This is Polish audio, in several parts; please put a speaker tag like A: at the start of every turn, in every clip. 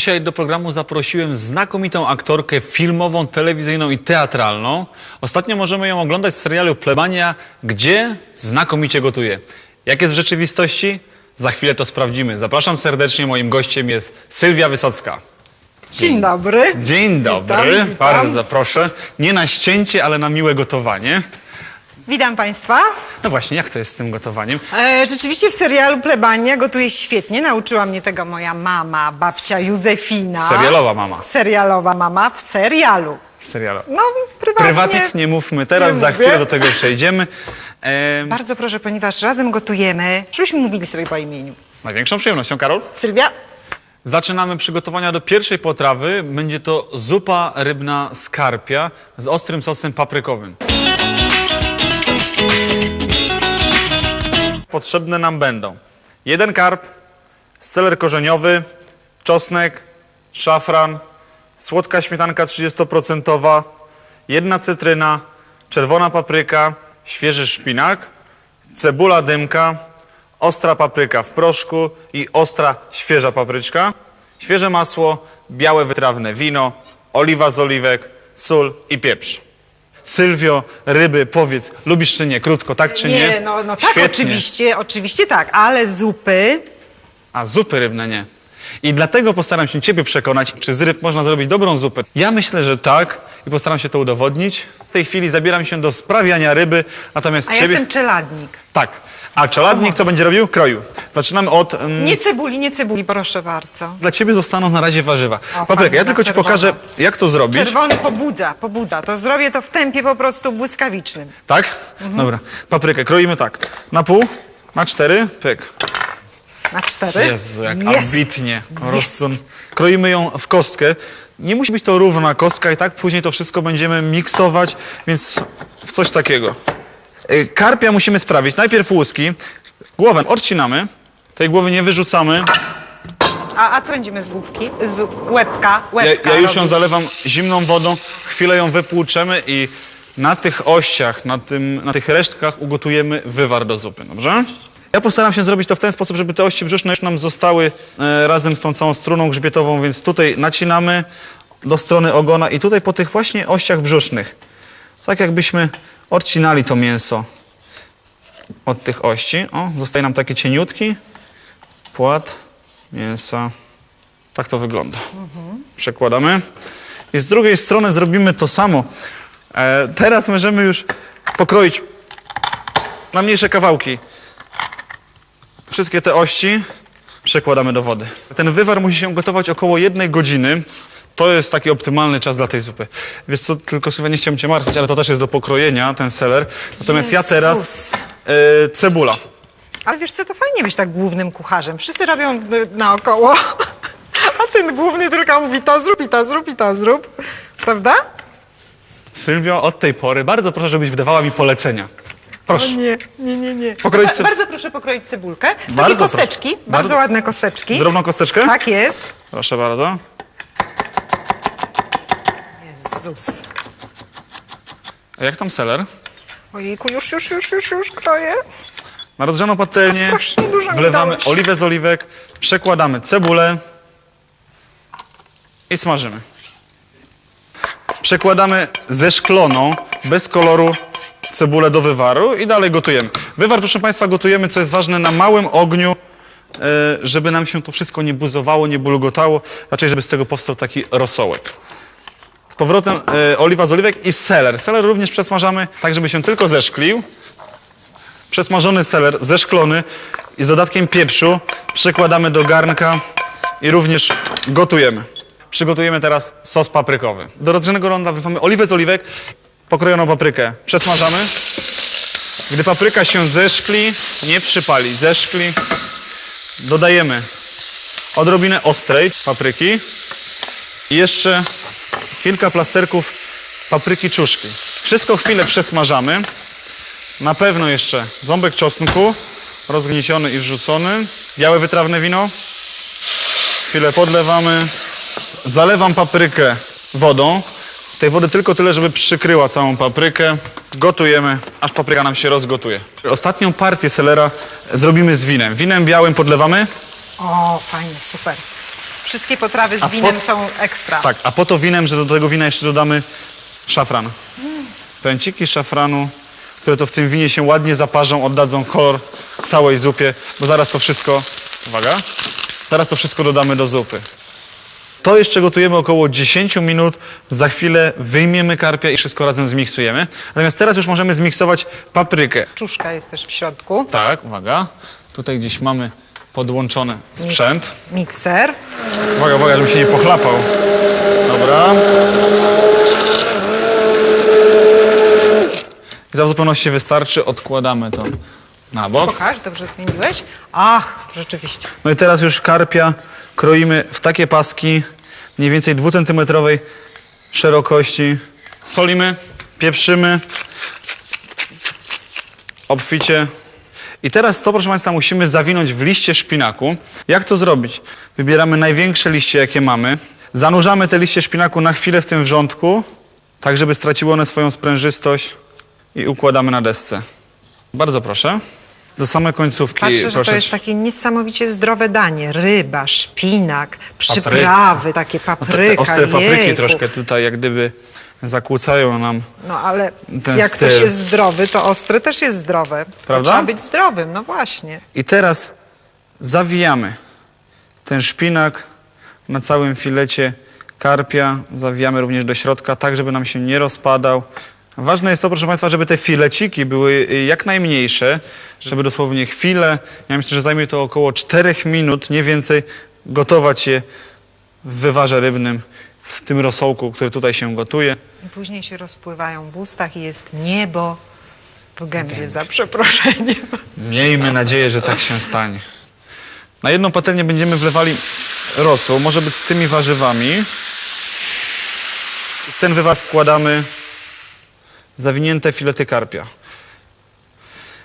A: Dzisiaj do programu zaprosiłem znakomitą aktorkę filmową, telewizyjną i teatralną. Ostatnio możemy ją oglądać w serialu Plebania, gdzie znakomicie gotuje. Jak jest w rzeczywistości? Za chwilę to sprawdzimy. Zapraszam serdecznie. Moim gościem jest Sylwia Wysocka.
B: Dzień dobry.
A: Dzień dobry.
B: Witam, witam.
A: Bardzo proszę. Nie na ścięcie, ale na miłe gotowanie.
B: Witam Państwa.
A: No właśnie, jak to jest z tym gotowaniem?
B: E, rzeczywiście w serialu Plebania gotuje świetnie. Nauczyła mnie tego moja mama, babcia Józefina.
A: Serialowa mama.
B: Serialowa mama w serialu.
A: Serialo.
B: No, prywatnie.
A: Prywatnych nie mówmy teraz,
B: nie
A: za chwilę do tego przejdziemy. Em,
B: Bardzo proszę, ponieważ razem gotujemy, żebyśmy mówili sobie po imieniu.
A: największą przyjemnością, Karol.
B: Sylwia?
A: Zaczynamy przygotowania do pierwszej potrawy. Będzie to zupa rybna z karpia z ostrym sosem paprykowym. Potrzebne nam będą jeden karp, sceler korzeniowy, czosnek, szafran, słodka śmietanka 30%, jedna cytryna, czerwona papryka, świeży szpinak, cebula dymka, ostra papryka w proszku i ostra świeża papryczka, świeże masło, białe wytrawne wino, oliwa z oliwek, sól i pieprz. Sylwio, ryby, powiedz, lubisz czy nie? Krótko, tak czy nie?
B: no, no tak,
A: Świetnie.
B: oczywiście, oczywiście tak, ale zupy
A: A zupy rybne nie. I dlatego postaram się Ciebie przekonać, czy z ryb można zrobić dobrą zupę. Ja myślę, że tak i postaram się to udowodnić. W tej chwili zabieram się do sprawiania ryby, natomiast
B: A ja
A: Ciebie...
B: jestem czeladnik.
A: Tak. A czeladnik co będzie robił? Kroił. Zaczynamy od... mm,
B: Nie cebuli, nie cebuli, proszę bardzo.
A: Dla Ciebie zostaną na razie warzywa. Papryka,
B: fajnie,
A: ja tylko Ci
B: czerwona.
A: pokażę, jak to zrobić.
B: Czerwony pobudza, pobudza. To zrobię to w tempie po prostu błyskawicznym.
A: Tak?
B: Mhm.
A: Dobra. Paprykę kroimy tak. Na pół, na cztery, pyk.
B: Na cztery.
A: Jezu, jak
B: Jest.
A: ambitnie. Prostu kroimy ją w kostkę. Nie musi być to równa kostka i tak później to wszystko będziemy miksować, więc w coś takiego. Y, Karpia musimy sprawić. Najpierw łuski. Głowę odcinamy. Tej głowy nie wyrzucamy.
B: A, a co będziemy z główki? Z łebka,
A: Ja,
B: łebka
A: ja już ją
B: robić.
A: zalewam zimną wodą, chwilę ją wypłuczemy i na tych ościach, na, tym, na tych resztkach ugotujemy wywar do zupy, dobrze? Ja postaram się zrobić to w ten sposób, żeby te ości brzuszne już nam zostały e, razem z tą całą struną grzbietową, więc tutaj nacinamy do strony ogona i tutaj po tych właśnie ościach brzusznych, tak jakbyśmy odcinali to mięso od tych ości. O, zostaje nam taki cieniutki płat mięsa. Tak to wygląda. Przekładamy. I z drugiej strony zrobimy to samo. E, teraz możemy już pokroić na mniejsze kawałki wszystkie te ości. Przekładamy do wody. Ten wywar musi się gotować około jednej godziny. To jest taki optymalny czas dla tej zupy. Wiesz co, tylko sobie nie chciałem cię martwić, ale to też jest do pokrojenia, ten seler. Natomiast ja teraz e, cebula.
B: Ale wiesz co, to fajnie być tak głównym kucharzem. Wszyscy robią y, naokoło, a ten główny tylko mówi to zrób i to zrób i to zrób. Prawda?
A: Sylwio, od tej pory bardzo proszę, żebyś wydawała mi polecenia.
B: O
A: Proszę.
B: nie, nie, nie, nie.
A: Pokroić
B: Ba-
A: ce-
B: Bardzo proszę pokroić cebulkę. Takie
A: Bardzo proszę.
B: kosteczki, bardzo,
A: Bardzo-
B: ładne kosteczki.
A: Drobną kosteczkę?
B: Tak jest.
A: Proszę bardzo.
B: Jezus.
A: A jak tam seler?
B: Ojejku, już, już, już, już, już kroję.
A: Na rozgrzaną patelnię
B: Strasznie dużo mi
A: wlewamy
B: dałeś.
A: oliwę z oliwek, przekładamy cebulę i smażymy. Przekładamy zeszkloną, bez koloru cebulę do wywaru i dalej gotujemy. Wywar, proszę Państwa, gotujemy, co jest ważne, na małym ogniu, e, żeby nam się to wszystko nie buzowało, nie bulgotało, raczej żeby z tego powstał taki rosołek. Powrotem e, oliwa z oliwek i seler. Seler również przesmażamy, tak żeby się tylko zeszklił. Przesmażony seler zeszklony i z dodatkiem pieprzu przekładamy do garnka i również gotujemy. Przygotujemy teraz sos paprykowy. Do rodzinnego ronda wlewamy oliwę z oliwek, pokrojoną paprykę. Przesmażamy. Gdy papryka się zeszkli, nie przypali, zeszkli, dodajemy odrobinę ostrej papryki i jeszcze kilka plasterków papryki czuszki. Wszystko chwilę przesmażamy. Na pewno jeszcze ząbek czosnku, rozgnieciony i wrzucony. Białe wytrawne wino. Chwilę podlewamy. Zalewam paprykę wodą. Tej wody tylko tyle, żeby przykryła całą paprykę. Gotujemy, aż papryka nam się rozgotuje. Ostatnią partię selera zrobimy z winem. Winem białym podlewamy.
B: O, fajnie, super. Wszystkie potrawy z
A: A
B: winem
A: po-
B: są ekstra.
A: Tak, a po to winem, że do tego wina jeszcze dodamy szafran. Pęciki szafranu, które to w tym winie się ładnie zaparzą, oddadzą kolor całej zupie, bo zaraz to wszystko, uwaga, zaraz to wszystko dodamy do zupy. To jeszcze gotujemy około 10 minut, za chwilę wyjmiemy karpia i wszystko razem zmiksujemy. Natomiast teraz już możemy zmiksować paprykę.
B: Czuszka jest też w środku.
A: Tak, uwaga, tutaj gdzieś mamy podłączony sprzęt.
B: Mikser.
A: Uwaga, uwaga, żeby się nie pochlapał. Dobra. I za zupełności wystarczy, odkładamy to na bok.
B: Pokaż, dobrze zmieniłeś? Ach, rzeczywiście.
A: No i teraz już karpia kroimy w takie paski, mniej więcej dwucentymetrowej szerokości. Solimy, pieprzymy, obficie. I teraz to, proszę Państwa, musimy zawinąć w liście szpinaku. Jak to zrobić? Wybieramy największe liście, jakie mamy. Zanurzamy te liście szpinaku na chwilę w tym wrzątku, tak żeby straciły one swoją sprężystość i układamy na desce. Bardzo proszę. Za same końcówki
B: Patrzę, że
A: proszę
B: to jest takie niesamowicie zdrowe danie. Ryba, szpinak, przyprawy, takie
A: No
B: papryka,
A: te ostre papryki
B: jejku.
A: troszkę tutaj jak gdyby zakłócają nam.
B: No ale
A: ten
B: jak ktoś
A: styl.
B: jest zdrowy, to ostre też jest zdrowe.
A: Prawda?
B: Trzeba być zdrowym, no właśnie.
A: I teraz zawijamy ten szpinak na całym filecie karpia. Zawijamy również do środka, tak żeby nam się nie rozpadał. Ważne jest to, proszę Państwa, żeby te fileciki były y, jak najmniejsze, żeby dosłownie chwilę, ja myślę, że zajmie to około 4 minut, nie więcej, gotować je w wywarze rybnym, w tym rosołku, który tutaj się gotuje.
B: I później się rozpływają w ustach i jest niebo w gębie, za przeproszeniem.
A: Miejmy nadzieję, że tak się stanie. Na jedną patelnię będziemy wlewali rosół, może być z tymi warzywami. W ten wywar wkładamy zawinięte filety karpia.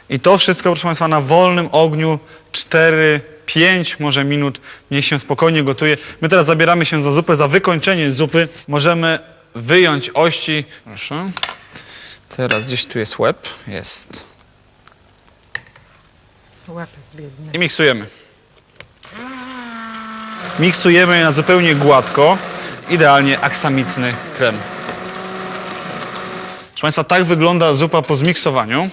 A: I to wszystko, proszę Państwa, na wolnym ogniu 4, 5 może minut. Niech się spokojnie gotuje. My teraz zabieramy się za zupę. Za wykończenie zupy możemy wyjąć ości. Proszę. Teraz gdzieś tu jest łeb. Jest.
B: Łapek biedny.
A: I miksujemy. Miksujemy na zupełnie gładko. Idealnie aksamitny krem. Proszę Państwa, tak wygląda zupa po zmiksowaniu.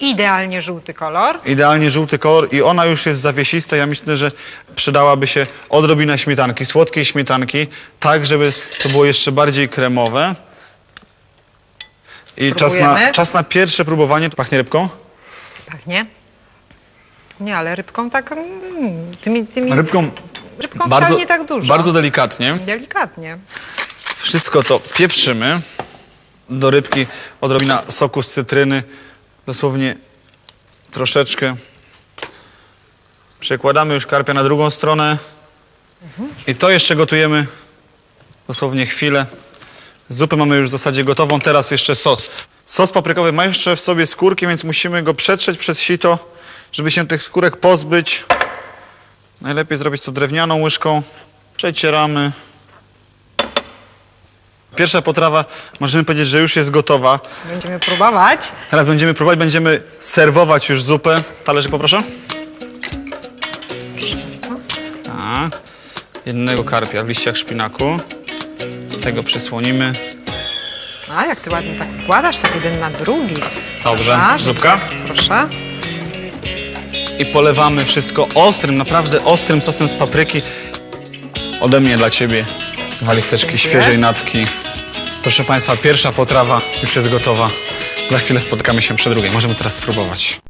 B: Idealnie żółty kolor.
A: Idealnie żółty kolor i ona już jest zawiesista. Ja myślę, że przydałaby się odrobina śmietanki, słodkiej śmietanki, tak żeby to było jeszcze bardziej kremowe. I czas na,
B: Próbujemy?
A: czas na pierwsze próbowanie. Pachnie rybką?
B: Pachnie? Nie, ale rybką tak... Mm, tymi, tymi,
A: Rybką
B: rybką
A: bardzo,
B: wcale nie tak dużo.
A: bardzo delikatnie.
B: Delikatnie.
A: Wszystko to pieprzymy. Do rybki odrobina soku z cytryny, dosłownie troszeczkę. Przekładamy już karpia na drugą stronę. I to jeszcze gotujemy dosłownie chwilę. Zupę mamy już w zasadzie gotową, teraz jeszcze sos. Sos paprykowy ma jeszcze w sobie skórki, więc musimy go przetrzeć przez sito, żeby się tych skórek pozbyć. Najlepiej zrobić to drewnianą łyżką. Przecieramy. Pierwsza potrawa, możemy powiedzieć, że już jest gotowa.
B: Będziemy próbować.
A: Teraz będziemy próbować, będziemy serwować już zupę. Talerzyk poproszę. Tak. Jednego karpia w liściach szpinaku. Tego przysłonimy.
B: A, jak ty ładnie tak wkładasz, tak jeden na drugi.
A: Dobrze.
B: A,
A: Zupka.
B: Proszę.
A: I polewamy wszystko ostrym, naprawdę ostrym sosem z papryki. Ode mnie dla Ciebie dwa listeczki
B: Dziękuję.
A: świeżej natki. Proszę Państwa, pierwsza potrawa już jest gotowa. Za chwilę spotkamy się przy drugiej. Możemy teraz spróbować.